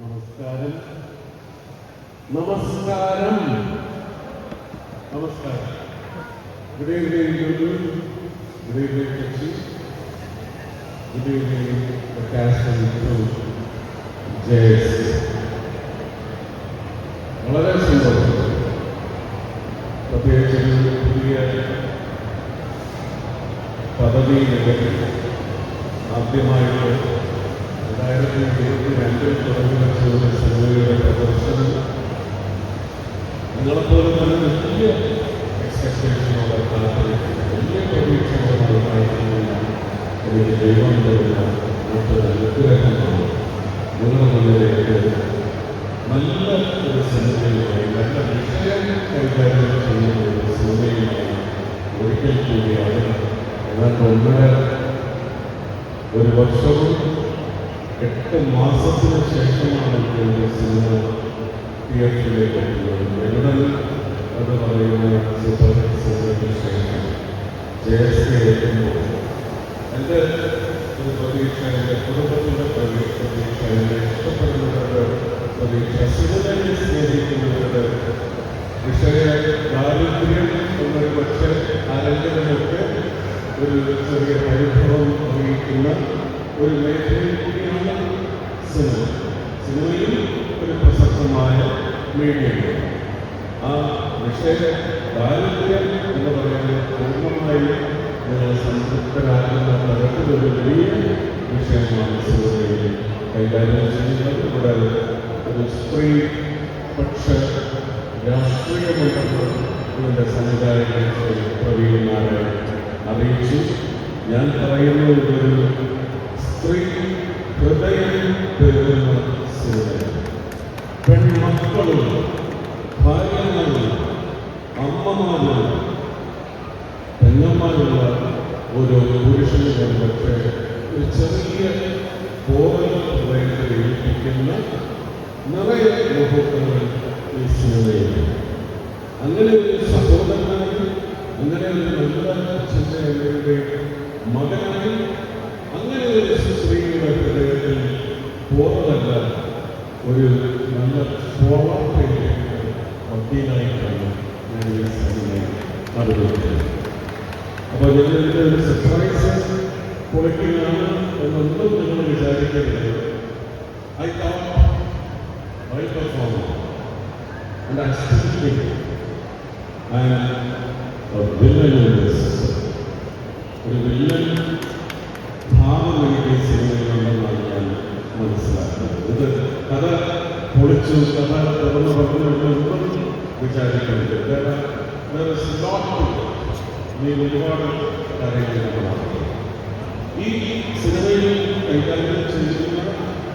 നമസ്കാരം നമസ്കാരം നമസ്കാരം good evening good evening Kochi good evening Prakash Jayas വളരെ സന്തോഷം പ്രത്യേകിച്ച് ഒരു പുതിയ പദവി നിലവിൽ ആദ്യമായിട്ട് രണ്ടായിരത്തി ഇരുപത്തി രണ്ടിൽ തുടങ്ങി വെച്ച ഒരു സിനിമയുടെ പ്രദർശനം നിങ്ങളെപ്പോലെ നല്ല നല്ല ഒരു വർഷവും എട്ട് മാസത്തിന് ശേഷമാണ് എന്റെ സിനിമ തിയേറ്ററിലേക്ക് എത്തുന്നത് എവിടെ എന്ന് പറയുന്ന സൂപ്പർ സിനിമയ്ക്ക് ശേഷം ജയശ്രീ എത്തുമ്പോൾ എന്റെ ഒരു പ്രതീക്ഷ എന്റെ കുടുംബത്തിന്റെ പ്രതീക്ഷ പ്രതീക്ഷ എന്നെ ഇഷ്ടപ്പെടുന്നവരുടെ പ്രതീക്ഷ സിനിമയെ സ്നേഹിക്കുന്നവരുടെ വിഷയ ദാരിദ്ര്യം എന്നൊരു പക്ഷേ ആരെങ്കിലുമൊക്കെ ഒരു ചെറിയ പരിഭവം അറിയിക്കുന്ന ഒരു മേഖലയിൽ കൂടിയാണ് സിനിമ. സിനിമയിൽ ഒരു പ്രസക്തമായ മീഡിയമാണ് ആ വിഷയ ദാരിദ്ര്യം എന്ന് പറയുന്നത് പൂർണമായി സംതൃപ്തരാകുന്ന തരത്തിലൊരു വലിയ വിഷയമാണ് സിനിമയിൽ കൈകാര്യം ചെയ്യുന്നത്. ഇവിടെ ഒരു സ്ത്രീ പക്ഷ രാഷ്ട്രീയമുണ്ടെന്ന് ഇതിന്റെ സംവിധായകൻ പ്രവീൺ നാരായൺ അറിയിച്ചു. ഞാൻ പറയുന്നത് ഇതൊരു സ്ത്രീ ഹൃദയം സിനിമയാണ് പെൺമക്കളും ഭാര്യമാരും അമ്മമാരും ഓരോ പുരുഷനും പക്ഷേ ഒരു ചെറിയ പോറൽ ഹൃദയത്തിൽ ഏൽപ്പിക്കുന്ന നിറയെ മുഹൂർത്തങ്ങൾ ഈ അങ്ങനെ ഒരു സഹോദരനായി അങ്ങനെ ഒരു നല്ല ചിന്തയുടെ മകനായി അങ്ങനെ ഒരു പോറലല്ല ഒരു നല്ല സ്വാഭാവിക വക്കീലായിട്ടാണ് ഞാൻ ഈ അപ്പോൾ ഞങ്ങളുടെ ഒരു സർപ്രൈസ് പൊളിക്കുകയാണ് എന്നൊന്നും നിങ്ങൾ വിചാരിക്കരുത്. I thought I perform and I still I ഒരു വില്ലൻ ഭാവം എനിക്ക് ഈ സിനിമയിലുണ്ടെന്നാണ് ഞാൻ മനസ്സിലാക്കുന്നത് ഇത് കഥ പൊളിച്ചു കഥ തുറന്നു പറഞ്ഞൊന്നും വിചാരിക്കരുത് വേറെ വേറെ നീ ഒരുപാട് കാര്യങ്ങളാണ് ഈ സിനിമയിൽ കൈകാര്യം ചെയ്യുന്ന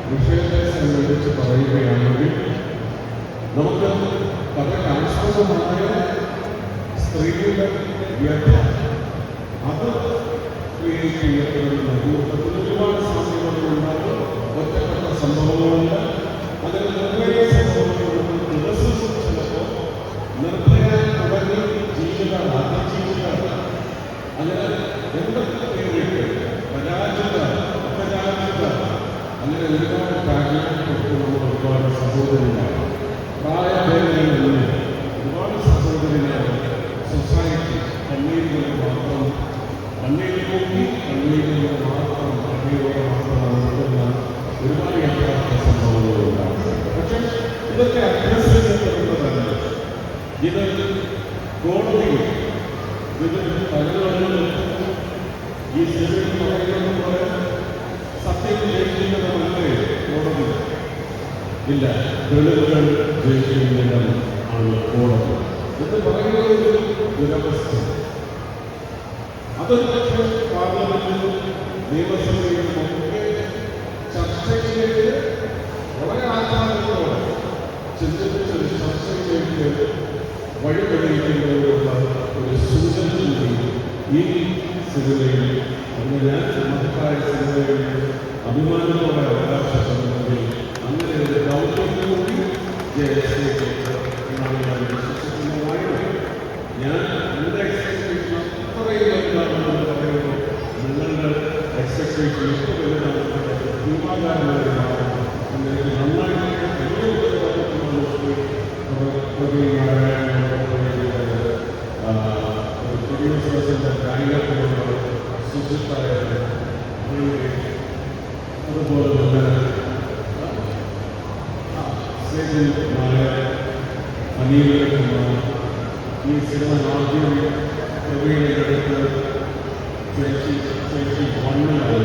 വിഷയത്തെ സംബന്ധിച്ച് പറയുകയാണെങ്കിൽ നമുക്ക് വളരെ ആശ്വാസമായ സ്ത്രീയുടെ വ്യഥ അത് ക്രിയേറ്റ് ചെയ്യപ്പെടുന്ന മുഹൂർത്തത്തിൽ ഒരുപാട് സാധ്യതകളുണ്ടാകും ഒറ്റപ്പെട്ട സംഭവങ്ങളുണ്ട് അതിന് നിർണയ സംഭവങ്ങളുണ്ട് ദിവസം ചിലപ്പോൾ നിർഭയ തുടങ്ങി ജീവിത അതിജീവിത അങ്ങനെ എന്തൊക്കെ പേരിട്ട് പരാജിത അപരാജിത അങ്ങനെ ഒരുപാട് കാര്യങ്ങൾക്ക് നമ്മൾ ഒരുപാട് സഹോദരന്മാർ പ്രായഭേദങ്ങളിൽ ഒരുപാട് സഹോദരന്മാർ സൊസൈറ്റി കണ്ണീരിൽ മാത്രം കണ്ണീരിൽ നോക്കി കണ്ണീരിൽ മാത്രം കണ്ണീരോടെ മാത്രം നടത്തുന്ന ഇതൊക്കെ അഭ്യസിക്കപ്പെടുന്നതല്ല ഇത് കോടതിയിൽ ഇത് പലരും ഈ സിനിമയിൽ പറയുന്നത് പോലെ സത്യം ജയിക്കുന്നതല്ലേ കോടതി ഇല്ല തെളിവുകൾ ജയിക്കുന്നതിനും ആണ് കോടതി എന്ന് പറയുന്നത് ഒരു ദുരവസ്ഥ. അതൊരു പക്ഷേ പാർലമെന്റിലും നിയമസഭയിലും ഒക്കെ ചർച്ചയിലേക്ക് വളരെ ആഹ്ലാദത്തോടെ ചിന്തിച്ചൊരു ചർച്ചയിലേക്ക് വഴിതെളിയിക്കുന്നതിനുള്ള ഒരു സൂചന കൂടി ഈ സിനിമയിൽ അന്ന് ഞാൻ മഹത്തായ സിനിമയിൽ അഭിമാനത്തോടെ അവകാശപ്പെടുന്നെങ്കിൽ അങ്ങനെ ഒരു ദൗത്യം കൂടി ജയശ്രീക്ക് എന്നാണ് ഞാൻ വിശ്വസിക്കുന്നതായിരുന്നു ഞാൻ എന്റെ എക്സ്പെക്ടേഷൻ അത്രയും വലുതാണെന്ന് നിങ്ങളുടെ എക്സ്പെക്ടേഷൻ എത്ര അതുപോലെ തന്നെ സ്നേഹിതമായ അനീലകുമാർ ഈ സിനിമ ആദ്യം പ്രവീണയെടുത്ത് ചേച്ചി ചേച്ചി വണ്ണിലാണ്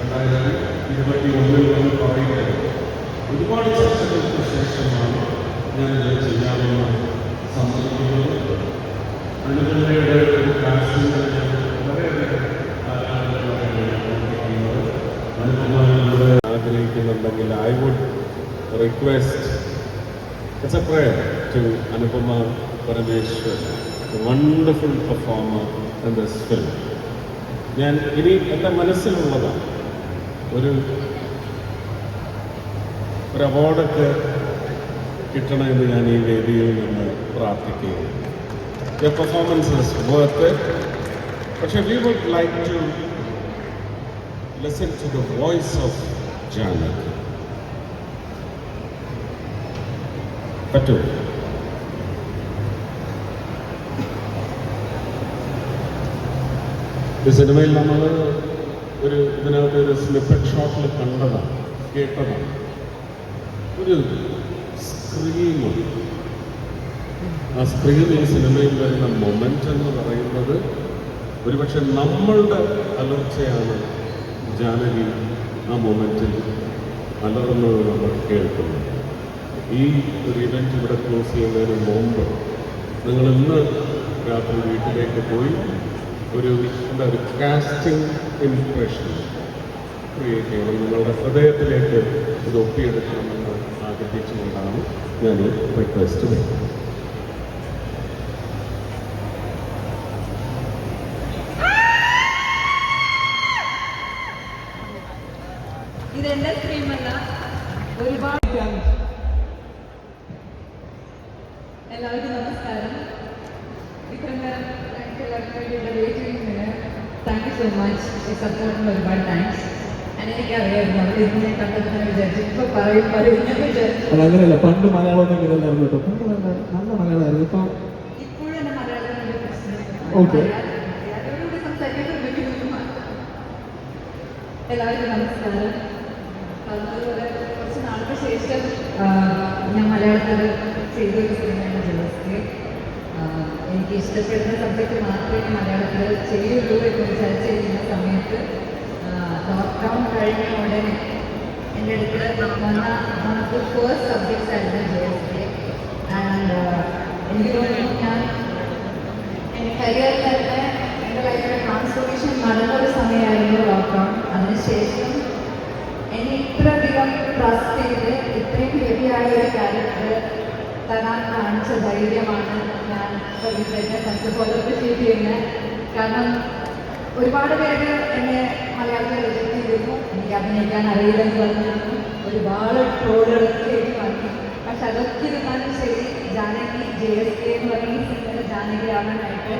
ഉണ്ടായത് ഇരുപത്തി ഒന്നിൽ വന്ന് പറയുന്നത് ഒരുപാട് ചർച്ചകൾക്ക് ശേഷമാണ് ഞാനിത് ചെയ്യാമെന്ന് സമ്മതിക്കുന്നത്. അനുപമയുടെ ഒരു അനുപമ ആഗ്രഹിക്കുന്നുണ്ടെങ്കിൽ I would request a prayer to Anupama Parameswaran wonderful performer in this film ഞാൻ ഇനി എന്റെ മനസ്സിലുള്ളതാണ്. ഒരു ഒരു അവാർഡൊക്കെ കിട്ടണമെന്ന് ഞാൻ ഈ വേദിയിൽ നിന്ന് പ്രാർത്ഥിക്കുകയാണ്. പെർഫോമൻസസ് വർക്ക് പക്ഷെ we would like to listen to the voice of Janel പറ്റും? ഈ സിനിമയിൽ നമ്മൾ ഒരു ഇതിനകത്ത് ഒരു സ്നിപ്പറ്റ് ഷോട്ടിൽ കണ്ടതാണ് കേട്ടതാണ്. ഒരു സ്ക്രീമുണ്ട് ആ സ്ക്രീൻ ഈ സിനിമയിൽ വരുന്ന മൊമെന്റ് എന്ന് പറയുന്നത് ഒരുപക്ഷെ നമ്മളുടെ അലർച്ചയാണ് ജാനകി ആ മൊമെന്റിൽ അലർന്നത് നമ്മൾ കേൾക്കുന്നത് ഈ ഒരു ഇവന്റ് ഇവിടെ ക്ലോസ് ചെയ്യുന്നതിന് മുമ്പ് നിങ്ങൾ ഇന്ന് രാത്രി വീട്ടിലേക്ക് പോയി ഒരു എന്താ ഒരു കാസ്റ്റിംഗ് ഇംപ്രഷൻ ക്രിയേറ്റ് ചെയ്യണം. നിങ്ങളുടെ ഹൃദയത്തിലേക്ക് ഇത് ഒപ്പിയെടുക്കണമെന്ന് ആഗ്രഹിച്ചുകൊണ്ടാണ് ഞാൻ ഈ റിക്വസ്റ്റ് വരുന്നത് ഇതെന്റെ സ്ക്രീമല്ല ഒരുപാട് എല്ലാവർക്കും നമസ്കാരം. എല്ലാവർക്കും വേണ്ടിയിട്ട് വെയിറ്റ് ചെയ്യുന്നതിന് താങ്ക് യു സോ മച്ച് ഈ സപ്പോർട്ടിന് ഒരുപാട് താങ്ക്സ് എനിക്കറിയായിരുന്നു അവിടെ ഇരുന്ന് കണ്ടെത്താൻ വിചാരിച്ചു ഇപ്പൊ പറയും പറയും എന്ന് വിചാരിച്ചു അല്ല അങ്ങനെയല്ല. പണ്ട് മലയാളം ഒന്നും ഇങ്ങനെയല്ലായിരുന്നു കേട്ടോ. പണ്ട് നല്ല മലയാളമായിരുന്നു. ഇപ്പൊ ഇപ്പോഴും എന്റെ മലയാളം മാത്രം. എല്ലാവർക്കും നമസ്കാരം. അതുപോലെ കുറച്ച് നാൾക്ക് ശേഷം ഞാൻ മലയാളത്തിൽ ചെയ്തൊരു സിനിമയാണ് ജോസ്കെ എനിക്ക് ഇഷ്ടപ്പെടുന്ന സബ്ജക്റ്റ് മാത്രമേ മലയാളത്തിൽ ചെയ്യുള്ളൂ എന്ന് വിചാരിച്ചിരിക്കുന്ന സമയത്ത് ലോക്ക്ഡൗൺ കഴിഞ്ഞ ഉടനെ എന്റെ അടുത്ത് വന്ന one of the first subjects ആയിരുന്നു ജോസ്കെ ആൻഡ് എനിക്ക് തോന്നുന്നു ഞാൻ എന്റെ കരിയറിൽ തന്നെ എന്റെ ലൈഫിലെ ട്രാൻസ്ഫോർമേഷൻ നടന്നൊരു സമയമായിരുന്നു ലോക്ക്ഡൗൺ അതിനുശേഷം എന്നെ ഇത്രയധികം ട്രസ്റ്റ് ചെയ്ത് ഇത്രയും ഹെവിയായ ഒരു ക്യാരക്ടർ തരാൻ കാണിച്ച ധൈര്യമാണ് ഞാൻ പ്രവീണനെ ഫസ്റ്റ് ഓഫ് ഓൾ അപ്രിഷ്യേറ്റ് ചെയ്യുന്നത് കാരണം ഒരുപാട് പേര് എന്നെ മലയാളത്തിൽ റിജക്റ്റ് ചെയ്തിരുന്നു. എനിക്ക് അഭിനയിക്കാൻ അറിയില്ലെന്ന് പറഞ്ഞിരുന്നു ഒരുപാട് ട്രോളുകളൊക്കെ എനിക്ക് വന്നു. പക്ഷെ അതൊക്കെ ഇരുന്നാലും ശരി ജാനകി ജെ എസ് കെ എന്ന് പറയുന്ന സിനിമ ജാനകി ആവാനായിട്ട്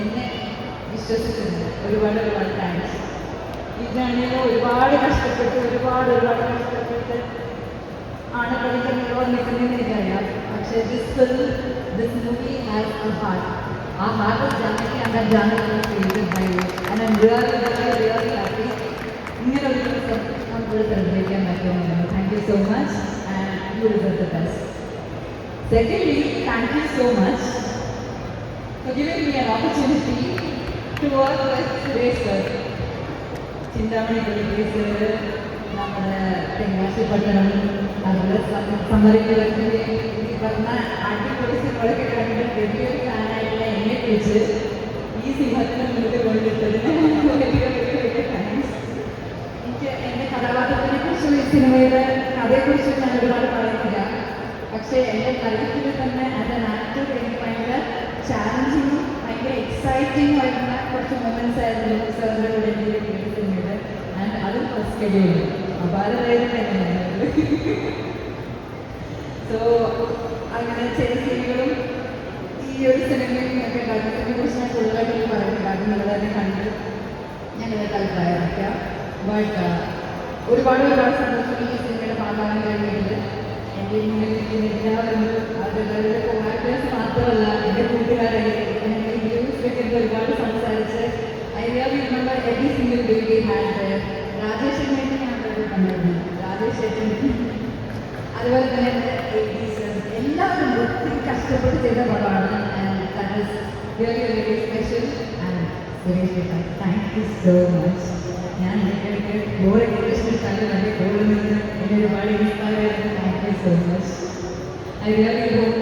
എന്നെ വിശ്വസിച്ചിട്ടുണ്ട്. ഒരുപാട് ഒരുപാട് താങ്ക്സ് ഈ ജേണിയിൽ ഒരുപാട് കഷ്ടപ്പെട്ട് ഒരുപാട് ഒരുപാട് കഷ്ടപ്പെട്ട് ആണ് കളിക്കുമ്പോൾ നിൽക്കുന്നതെന്ന് എനിക്കറിയാം പക്ഷേ this film this movie has a heart ആ heart Janaki and Janaki created by you and I'm really really really happy ഇങ്ങനെ ഒരു ദിവസം നമുക്ക് സെലിബ്രേറ്റ് പറ്റുമെന്ന് thank you so much and you deserve the best Secondly, thank you so much for giving me an opportunity to work with Suresh sir. Chinthamani police നമ്മുടെ തെങ്കാശിപ്പട്ടണം അതുപോലെ സമരങ്ങളൊക്കെ പറഞ്ഞ അടിപൊളി സിനിമകളൊക്കെ കണ്ടിട്ട് വലിയൊരു ഫാനായിട്ടുള്ള എന്നെ കുറിച്ച് ഈ സിനിമത്തിന് മുന്നിൽ കൊണ്ടിട്ടതിന് എനിക്ക് എന്റെ കഥാപാത്രത്തിനെ കുറിച്ചും ഈ സിനിമയുടെ കഥയെക്കുറിച്ചും ഞാൻ ഒരുപാട് പറയുന്നില്ല. പക്ഷേ എന്റെ ലൈഫിൽ തന്നെ ആസ് ആക്ടർ എനിക്ക് ഭയങ്കര എക്സൈറ്റിംഗ് ആയിരുന്ന കുറച്ച് മൊമെന്റ്സ് ആയിരുന്നു സാറിന്റെ കൂടെ അതും ഫസ്റ്റ് ഷെഡ്യൂൾ അപാരമായിരുന്നു തന്നെയാണ് സോ അങ്ങനെ ചില സീനുകളും ഈ ഒരു സിനിമയും ഒക്കെ കണ്ടതിനെ കുറിച്ച് ഞാൻ കൂടുതലായിട്ട് പറയുന്നുണ്ടാകും നിങ്ങൾ തന്നെ കണ്ട് ഞാൻ ഇവരുടെ അഭിപ്രായം അറിയിക്കാം ബട്ട് ഒരുപാട് ഒരുപാട് സന്തോഷം ഈ സിനിമയുടെ ഭാഗമാകാൻ കഴിഞ്ഞിട്ടുണ്ട്. എന്റെ എല്ലാവരും അവരുടെ കോമാക്ടേഴ്സ് മാത്രമല്ല എന്റെ കൂട്ടുകാരെ എന്റെ ഇന്റർവ്യൂസിലൊക്കെ ഒരുപാട് സംസാരിച്ച് I really remember every single day we had Rajesh ചേട്ടൻ അതുപോലെ തന്നെ എല്ലാവരും കഷ്ടപ്പെട്ട് ചെയ്ത പടമാണ് really very special Suresh thank you so much ഞാൻ ഇടയ്ക്കിടയ്ക്ക് ബോർ ഇഷ്ടം നല്ല കൂടെ നിന്ന് എന്നെ ഒരുപാട് ഇൻസ്പയർ ആയിരുന്നു thank you so much I really hope